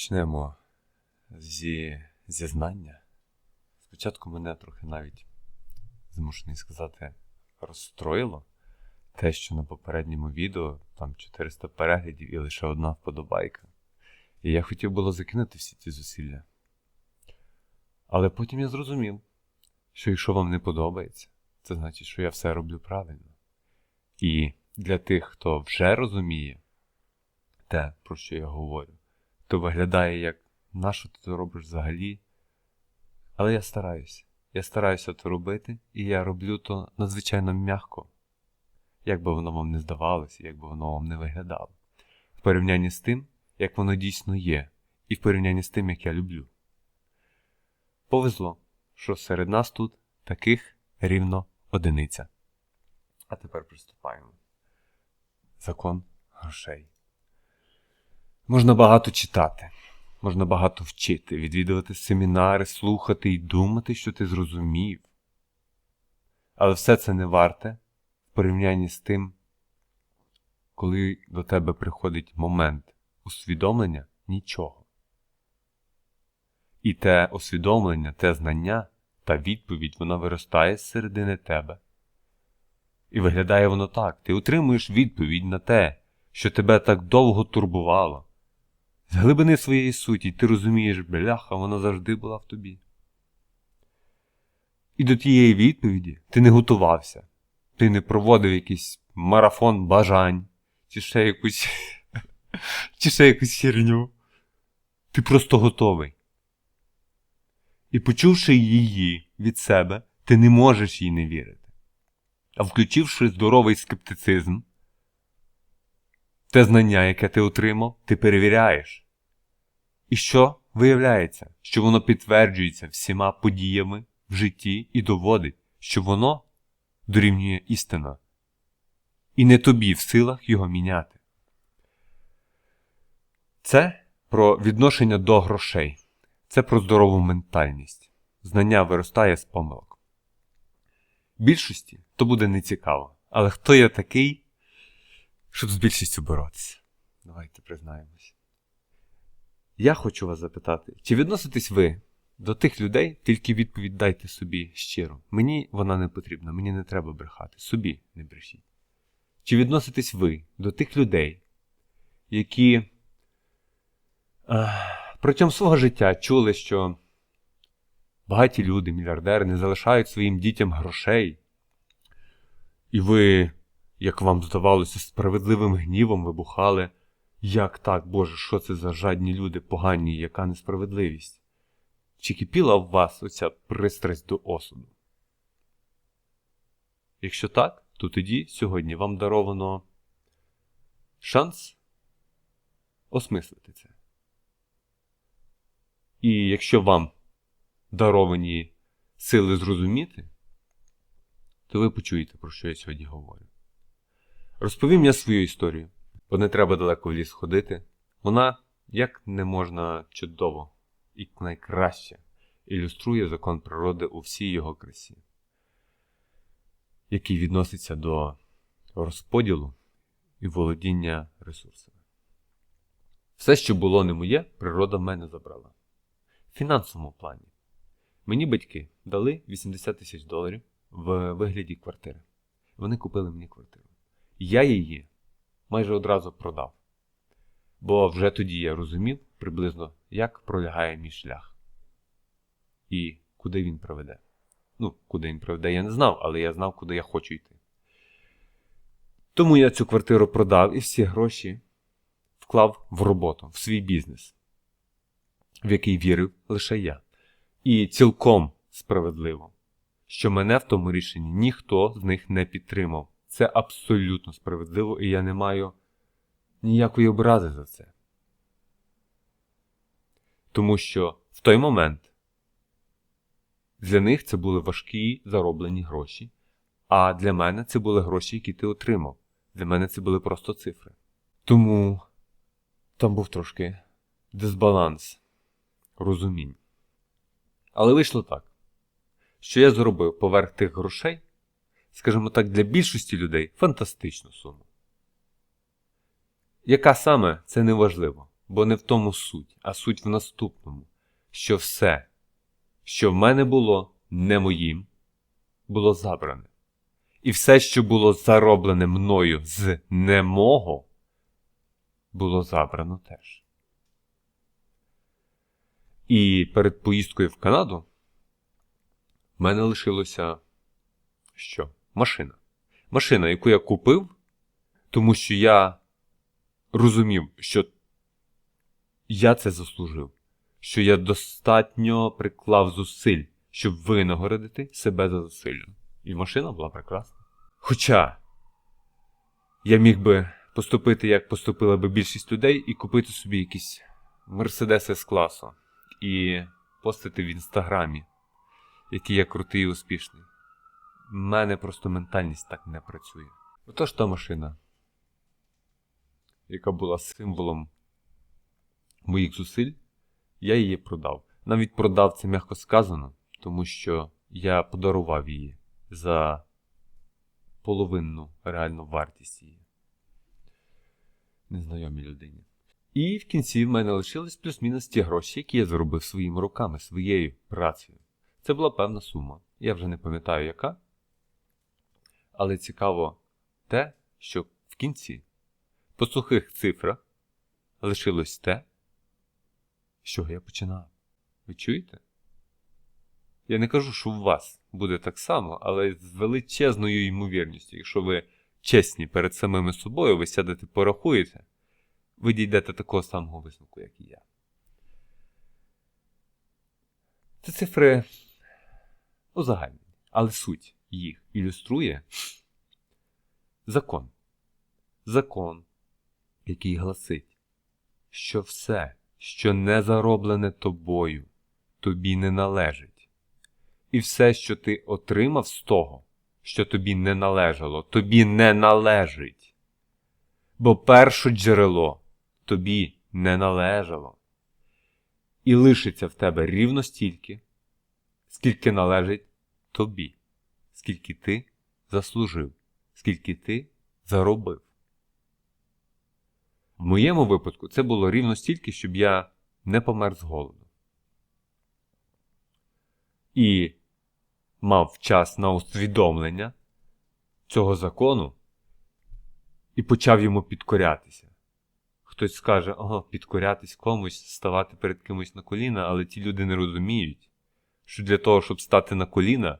Почнемо зі зізнання. Спочатку мене трохи навіть змушений сказати розстроїло те, що на попередньому відео там 400 переглядів і лише одна вподобайка. І я хотів було закинути всі ці зусилля. Але потім я зрозумів, що якщо вам не подобається, це значить, що я все роблю правильно. І для тих, хто вже розуміє те, про що я говорю, то виглядає як на що ти це робиш взагалі. Але я стараюся. Я стараюся це робити, і я роблю то надзвичайно м'яко. Як би воно вам не здавалося, як би воно вам не виглядало. В порівнянні з тим, як воно дійсно є, і в порівнянні з тим, як я люблю. Повезло, що серед нас тут таких рівно одиниця. А тепер приступаємо. Закон грошей. Можна багато читати, можна багато вчити, відвідувати семінари, слухати і думати, що ти зрозумів. Але все це не варте в порівнянні з тим, коли до тебе приходить момент усвідомлення нічого. І те усвідомлення, те знання та відповідь вона виростає з середини тебе. І виглядає воно так: ти отримуєш відповідь на те, що тебе так довго турбувало. З глибини своєї суті ти розумієш, бляха, вона завжди була в тобі. І до тієї відповіді ти не готувався, ти не проводив якийсь марафон бажань, чи ще якусь, чи ще якусь херню. Ти просто готовий. І почувши її від себе, ти не можеш їй не вірити. А включивши здоровий скептицизм, те знання, яке ти отримав, ти перевіряєш. І що виявляється, що воно підтверджується всіма подіями в житті і доводить, що воно дорівнює істина. І не тобі в силах його міняти. Це про відношення до грошей. Це про здорову ментальність. Знання виростає з помилок. Більшості то буде нецікаво. Але хто я такий, щоб з більшістю боротися? Давайте признаємось. Я хочу вас запитати, чи відноситесь ви до тих людей, тільки відповідь дайте собі щиро. Мені вона не потрібна, мені не треба брехати. Собі не брешіть. Чи відноситесь ви до тих людей, які а, протягом свого життя чули, що багаті люди, мільярдери не залишають своїм дітям грошей, і ви, як вам здавалося, справедливим гнівом вибухали. Як так, Боже, що це за жадні люди погані, яка несправедливість? Чи кипіла в вас оця пристрасть до осуду? Якщо так, то тоді сьогодні вам даровано шанс осмислити це. І якщо вам даровані сили зрозуміти, то ви почуєте, про що я сьогодні говорю. Розповім я свою історію, бо не треба далеко в ліс ходити. Вона як не можна чудово і найкраще ілюструє закон природи у всій його красі, який відноситься до розподілу і володіння ресурсами. Все, що було не моє, природа в мене забрала. В фінансовому плані. Мені батьки дали 80 тисяч доларів в вигляді квартири. Вони купили мені квартиру. Я її майже одразу продав. Бо вже тоді я розумів приблизно, як пролягає мій шлях. І куди він приведе. Ну, куди він приведе, я не знав, але я знав, куди я хочу йти. Тому я цю квартиру продав і всі гроші вклав в роботу, в свій бізнес, в який вірив лише я. І цілком справедливо, що мене в тому рішенні ніхто з них не підтримав. Це абсолютно справедливо, і я не маю ніякої образи за це. Тому що в той момент для них це були важкі зароблені гроші, а для мене це були гроші, які ти отримав. Для мене це були просто цифри. Тому там був трошки дисбаланс розумінь. Але вийшло так, що я зробив поверх тих грошей, скажімо так, для більшості людей фантастичну суму. Яка саме це не важливо. бо не в тому суть, а суть в наступному, що все, що в мене було не моїм, було забране. І все, що було зароблене мною з не мого, було забрано теж. І перед поїздкою в Канаду в мене лишилося що? Машина. Машина, яку я купив, тому що я розумів, що я це заслужив, що я достатньо приклав зусиль, щоб винагородити себе за зусилля. І машина була прекрасна. Хоча я міг би поступити, як поступила би більшість людей, і купити собі якісь Мерседеси з класу і постити в інстаграмі, який я крутий і успішний. У мене просто ментальність так не працює. Отож та машина, яка була символом моїх зусиль, я її продав. Навіть продав це м'яко сказано, тому що я подарував її за половинну реальну вартість її. Незнайомій людині. І в кінці в мене лишились плюс-мінус ті гроші, які я заробив своїми руками, своєю працею. Це була певна сума. Я вже не пам'ятаю яка. Але цікаво те, що в кінці по сухих цифрах лишилось те, з чого я починав. Ви чуєте? Я не кажу, що у вас буде так само, але з величезною ймовірністю, якщо ви чесні перед самими собою, ви сядете порахуєте, ви дійдете такого самого висновку, як і я. Це цифри узагальнені, але суть їх ілюструє закон. Закон, який гласить, що все, що не зароблене тобою, тобі не належить. І все, що ти отримав з того, що тобі не належало, тобі не належить. Бо перше джерело тобі не належало. І лишиться в тебе рівно стільки, скільки належить тобі, скільки ти заслужив, скільки ти заробив. В моєму випадку це було рівно стільки, щоб я не помер з голоду. І мав час на усвідомлення цього закону і почав йому підкорятися. Хтось скаже, ага, підкорятись комусь, ставати перед кимось на коліна, але ті люди не розуміють, що для того, щоб стати на коліна,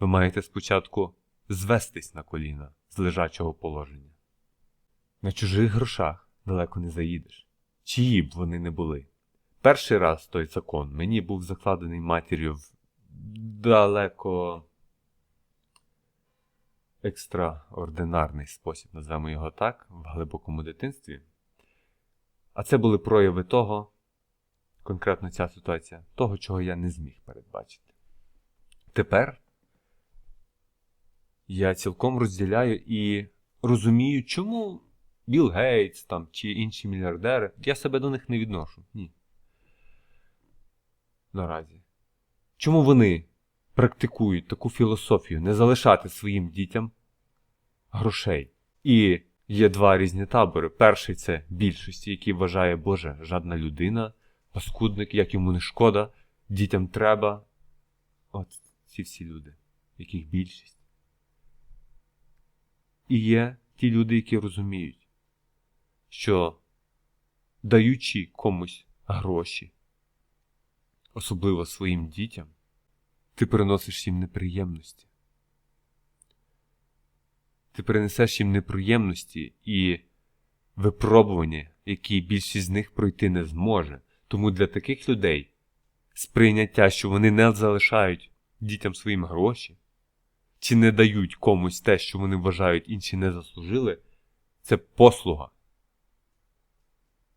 ви маєте спочатку звестись на коліна з лежачого положення. На чужих грошах далеко не заїдеш, чиї б вони не були. Перший раз той закон мені був закладений матір'ю в далеко екстраординарний спосіб, назвемо його так, в глибокому дитинстві. А це були прояви того, конкретно ця ситуація, того, чого я не зміг передбачити. Тепер я цілком розділяю і розумію, чому Білл Гейтс там, чи інші мільярдери, я себе до них не відношу. Ні. Наразі. Чому вони практикують таку філософію не залишати своїм дітям грошей? І є два різні табори. Перший це більшості, який вважає, Боже, жадна людина, паскудник, як йому не шкода, дітям треба. От ці всі люди, яких більшість. І є ті люди, які розуміють, що даючи комусь гроші, особливо своїм дітям, ти приносиш їм неприємності. Ти принесеш їм неприємності і випробування, які більшість з них пройти не зможе. Тому для таких людей сприйняття, що вони не залишають дітям своїм гроші, чи не дають комусь те, що вони вважають інші не заслужили, це послуга.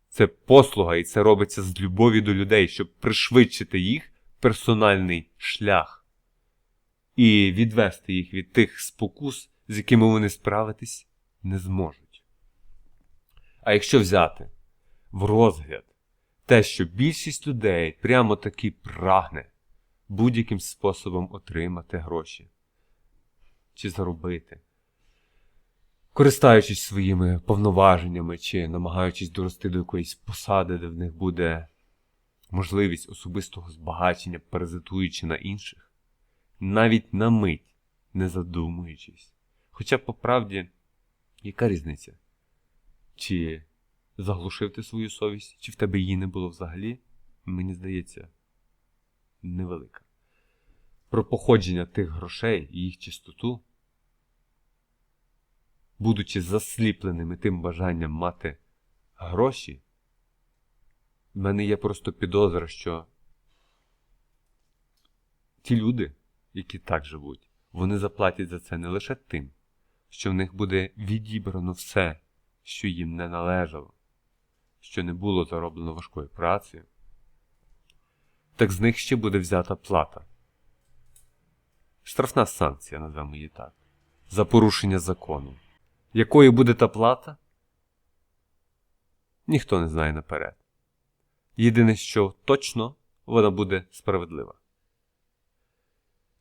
Це послуга, і це робиться з любові до людей, щоб пришвидшити їх персональний шлях і відвести їх від тих спокус, з якими вони справитись не зможуть. А якщо взяти в розгляд те, що більшість людей прямо таки прагне будь-яким способом отримати гроші чи заробити, користаючись своїми повноваженнями чи намагаючись дорости до якоїсь посади, де в них буде можливість особистого збагачення, паразитуючи на інших, навіть на мить не задумуючись. Хоча, по правді, яка різниця? Чи заглушив ти свою совість, чи в тебе її не було взагалі, мені здається, невелика. Про походження тих грошей і їх чистоту, будучи засліпленими тим бажанням мати гроші, в мене є просто підозра, що ті люди, які так живуть, вони заплатять за це не лише тим, що в них буде відібрано все, що їм не належало, що не було зароблено важкою працею, так з них ще буде взята плата. Штрафна санкція, назвемо її так, за порушення закону. Якою буде та плата? Ніхто не знає наперед. Єдине, що точно вона буде справедлива.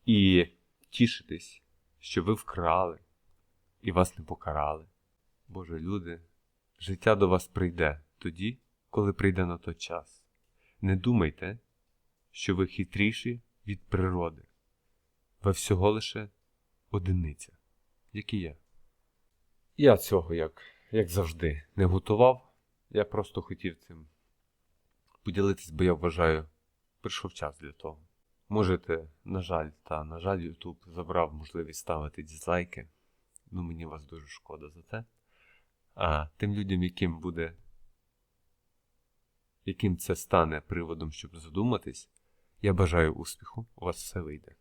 І тішитись, що ви вкрали і вас не покарали. Боже, люди, життя до вас прийде тоді, коли прийде на той час. Не думайте, що ви хитріші від природи. Ви всього лише одиниця, як і я. Я цього, як, як завжди, не готував. Я просто хотів цим поділитись, бо я вважаю, прийшов час для того. Можете, на жаль, та, на жаль, YouTube забрав можливість ставити дізлайки. Ну, мені вас дуже шкода за це. А тим людям, яким буде, яким це стане приводом, щоб задуматись, я бажаю успіху, у вас все вийде.